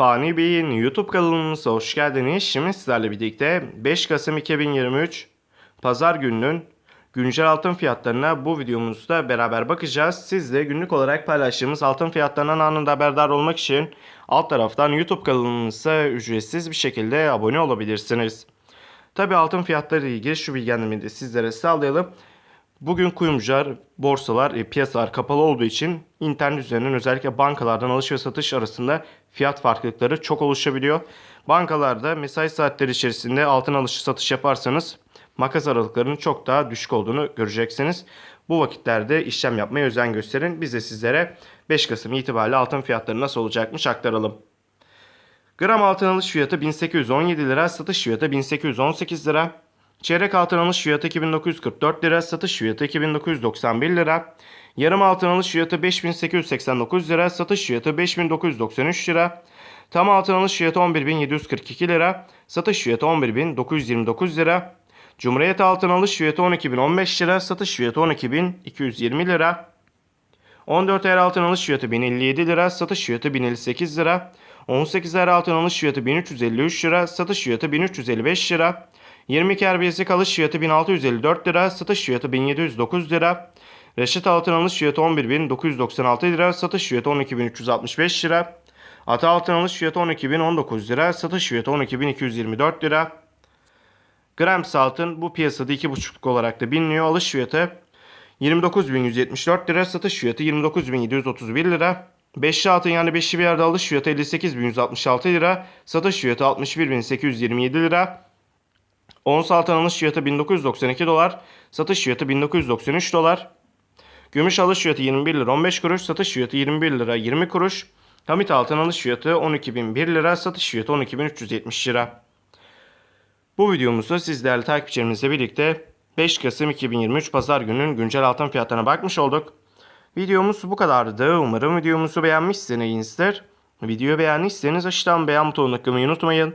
Fani Bey'in YouTube kanalımıza hoş geldiniz. Şimdi sizlerle birlikte 5 Kasım 2023 Pazar gününün güncel altın fiyatlarına bu videomuzda beraber bakacağız. Siz de günlük olarak paylaştığımız altın fiyatlarından anında haberdar olmak için alt taraftan YouTube kanalımıza ücretsiz bir şekilde abone olabilirsiniz. Tabi altın fiyatları ile ilgili şu bilgilendirmeyi de sizlere sağlayalım. Bugün kuyumcular, borsalar, e, piyasalar kapalı olduğu için internet üzerinden özellikle bankalardan alış ve satış arasında fiyat farklılıkları çok oluşabiliyor. Bankalarda mesai saatleri içerisinde altın alış satış yaparsanız makas aralıklarının çok daha düşük olduğunu göreceksiniz. Bu vakitlerde işlem yapmaya özen gösterin. Biz de sizlere 5 Kasım itibariyle altın fiyatları nasıl olacakmış aktaralım. Gram altın alış fiyatı 1817 lira, satış fiyatı 1818 lira. Çeyrek altın alış fiyatı 2944 lira, satış fiyatı 2991 lira. Yarım altın alış fiyatı 5889 lira, satış fiyatı 5993 lira. Tam altın alış fiyatı 11742 lira, satış fiyatı 11929 lira. Cumhuriyet altın alış fiyatı 12015 lira, satış fiyatı 12220 lira. 14 er altın alış fiyatı 1057 lira, satış fiyatı 1058 lira. 18 er altın alış fiyatı 1353 lira, satış fiyatı 1355 lira. 22 er bilezik alış fiyatı 1654 lira, satış fiyatı 1709 lira. Reşit altın alış fiyatı 11996 lira, satış fiyatı 12365 lira. Ata altın alış fiyatı 12019 lira, satış fiyatı 12224 lira. Grams altın bu piyasada 2,5'luk olarak da biliniyor. Alış fiyatı 29.174 lira, satış fiyatı 29.731 lira. Beşli altın yani beşli bir yerde alış fiyatı 58.166 lira, satış fiyatı 61.827 lira. Ons altın alış fiyatı 1992 dolar, satış fiyatı 1993 dolar. Gümüş alış fiyatı 21 lira 15 kuruş, satış fiyatı 21 lira 20 kuruş. Hamit altın alış fiyatı 12.001 lira, satış fiyatı 12.370 lira. Bu videomuzda siz değerli takipçilerimizle birlikte 5 Kasım 2023 Pazar gününün güncel altın fiyatlarına bakmış olduk. Videomuz bu kadardı. Umarım videomuzu beğenmişsinizdir. Videoyu beğendiyseniz aşağıdan beğen butonuna tıklamayı unutmayın.